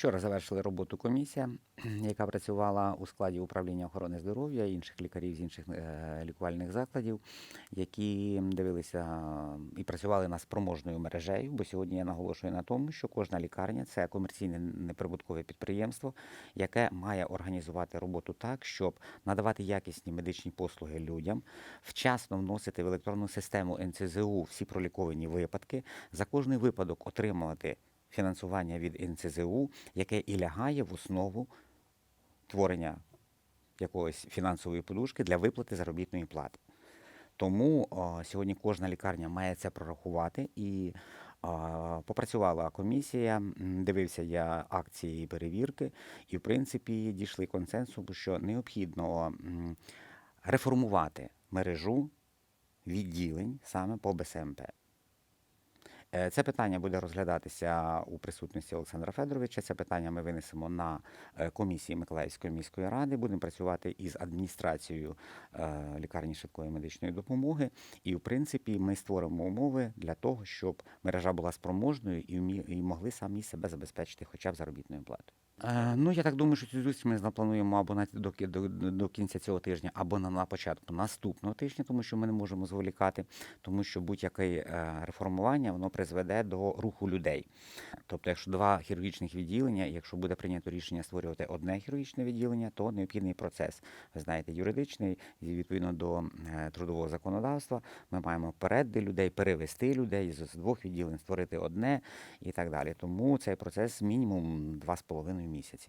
Вчора завершили роботу комісія, яка працювала у складі управління охорони здоров'я інших лікарів з інших е, лікувальних закладів, які дивилися і працювали над спроможною мережею. Бо сьогодні я наголошую на тому, що кожна лікарня це комерційне неприбуткове підприємство, яке має організувати роботу так, щоб надавати якісні медичні послуги людям, вчасно вносити в електронну систему НЦЗУ всі проліковані випадки, за кожний випадок отримувати фінансування від НЦЗУ, яке і лягає в основу творення якоїсь фінансової подушки для виплати заробітної плати. Тому о, сьогодні кожна лікарня має це прорахувати і а, попрацювала комісія, дивився я акції і перевірки, і в принципі дійшли консенсусу, що необхідно реформувати мережу відділень саме по БСМП. Е, Це питання буде розглядатися у присутності Олександра Федоровича. Це питання ми винесемо на е, комісії Миколаївської міської ради. Будемо працювати із адміністрацією е, лікарні швидкої медичної допомоги. І, в принципі, ми створимо умови для того, щоб мережа була спроможною і могли самі себе забезпечити, хоча б заробітною платою. Ну, я так думаю, що цю зустріч ми заплануємо або на до, до, до кінця цього тижня, або на, на початку наступного тижня, тому що ми не можемо зволікати, тому що будь-яке реформування воно призведе до руху людей. Тобто, якщо два хірургічних відділення, якщо буде прийнято рішення створювати одне хірургічне відділення, то необхідний процес, ви знаєте, юридичний, і відповідно до е, трудового законодавства, ми маємо вперед людей, перевести людей з двох відділень, створити одне і так далі. Тому цей процес мінімум два з половиною місяці.